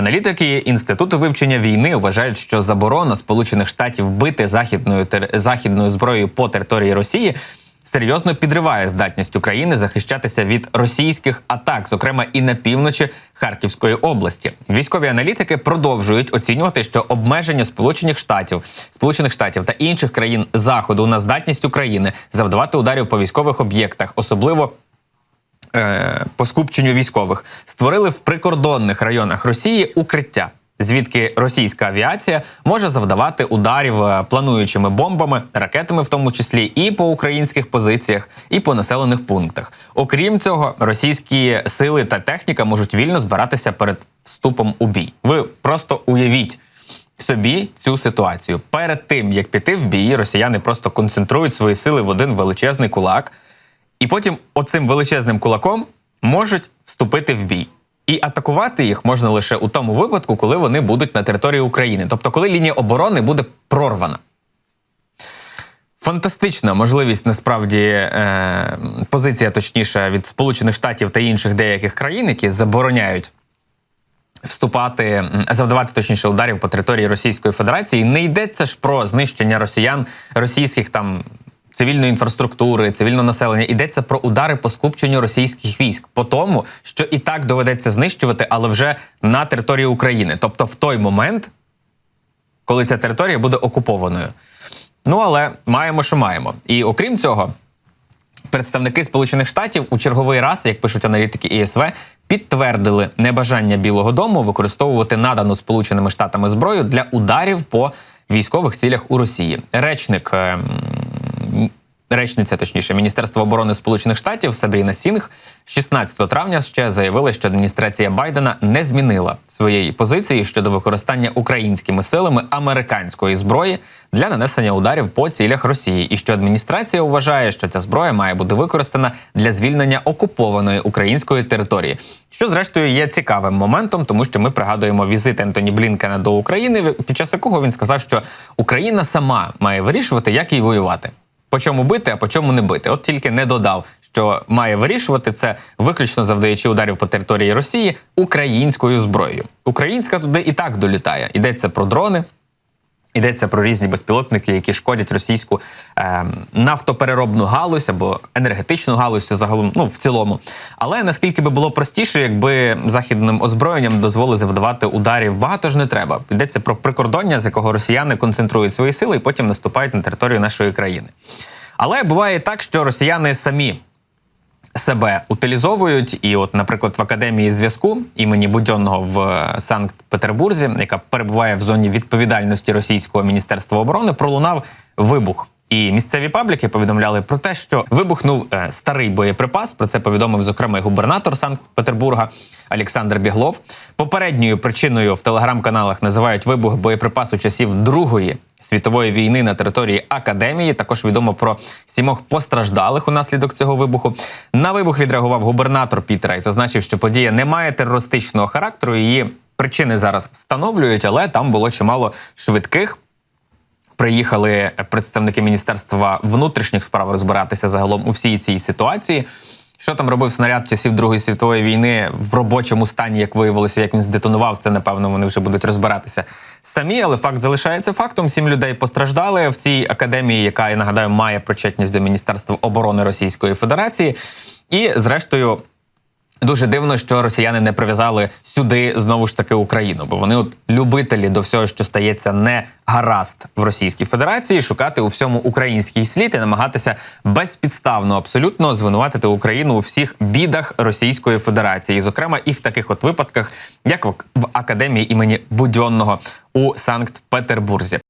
Аналітики інституту вивчення війни вважають, що заборона Сполучених Штатів бити західною тер- західною зброєю по території Росії серйозно підриває здатність України захищатися від російських атак, зокрема і на півночі Харківської області. Військові аналітики продовжують оцінювати, що обмеження Сполучених Штатів, Сполучених Штатів та інших країн Заходу на здатність України завдавати ударів по військових об'єктах, особливо по скупченню військових, створили в прикордонних районах Росії укриття. Звідки російська авіація може завдавати ударів е, плануючими бомбами, ракетами, в тому числі і по українських позиціях, і по населених пунктах. Окрім цього, російські сили та техніка можуть вільно збиратися перед вступом у бій. Ви просто уявіть собі цю ситуацію. Перед тим як піти в бій, росіяни просто концентрують свої сили в один величезний кулак, і потім оцим величезним кулаком можуть вступити в бій. І атакувати їх можна лише у тому випадку, коли вони будуть на території України, тобто коли лінія оборони буде прорвана. Фантастична можливість насправді е, позиція, точніше, від Сполучених Штатів та інших деяких країн, які забороняють вступати, завдавати точніше ударів по території Російської Федерації. Не йдеться ж про знищення росіян, російських там цивільної інфраструктури, цивільного населення. Йдеться про удари по скупченню російських військ, по тому, що і так доведеться знищувати, але вже на території України, тобто в той момент, коли ця територія буде окупованою. Ну але маємо, що маємо. І окрім цього, представники Сполучених Штатів у черговий раз, як пишуть аналітики ІСВ, підтвердили небажання Білого Дому використовувати надану Сполученими Штатами зброю для ударів по військових цілях у Росії. Речник. Речниця, точніше, Міністерства оборони Сполучених Штатів Сабріна Сінг 16 травня ще заявила, що адміністрація Байдена не змінила своєї позиції щодо використання українськими силами американської зброї для нанесення ударів по цілях Росії, і що адміністрація вважає, що ця зброя має бути використана для звільнення окупованої української території, що зрештою є цікавим моментом, тому що ми пригадуємо візит Ентоні Блінкена до України, під час якого він сказав, що Україна сама має вирішувати, як їй воювати. По чому бити, а по чому не бити. От тільки не додав, що має вирішувати це виключно завдаючи ударів по території Росії українською зброєю. Українська туди і так долітає. Йдеться про дрони. Йдеться про різні безпілотники, які шкодять російську е, нафтопереробну галузь або енергетичну галузь загалом, ну в цілому. Але наскільки би було простіше, якби західним озброєнням дозволили завдавати ударів, багато ж не треба. Йдеться про прикордоння, з якого росіяни концентрують свої сили і потім наступають на територію нашої країни. Але буває так, що росіяни самі себе утилізовують, і, от, наприклад, в академії зв'язку імені Будьонного в Санкт-Петербурзі, яка перебуває в зоні відповідальності Російського міністерства оборони, пролунав вибух. І місцеві пабліки повідомляли про те, що вибухнув е, старий боєприпас. Про це повідомив зокрема і губернатор Санкт-Петербурга Олександр Біглов. Попередньою причиною в телеграм-каналах називають вибух боєприпасу часів Другої світової війни на території академії. Також відомо про сімох постраждалих унаслідок цього вибуху. На вибух відреагував губернатор Пітера і зазначив, що подія не має терористичного характеру. Її причини зараз встановлюють, але там було чимало швидких. Приїхали представники міністерства внутрішніх справ розбиратися загалом у всій цій ситуації. Що там робив снаряд часів Другої світової війни в робочому стані, як виявилося, як він здетонував, це напевно вони вже будуть розбиратися самі. Але факт залишається фактом. Сім людей постраждали в цій академії, яка я нагадаю має причетність до Міністерства оборони Російської Федерації. І зрештою. Дуже дивно, що росіяни не прив'язали сюди знову ж таки Україну, бо вони от любителі до всього, що стається не гаразд в Російській Федерації, шукати у всьому український слід і намагатися безпідставно абсолютно звинуватити Україну у всіх бідах Російської Федерації, зокрема і в таких от випадках, як в академії імені Будьонного у Санкт-Петербурзі.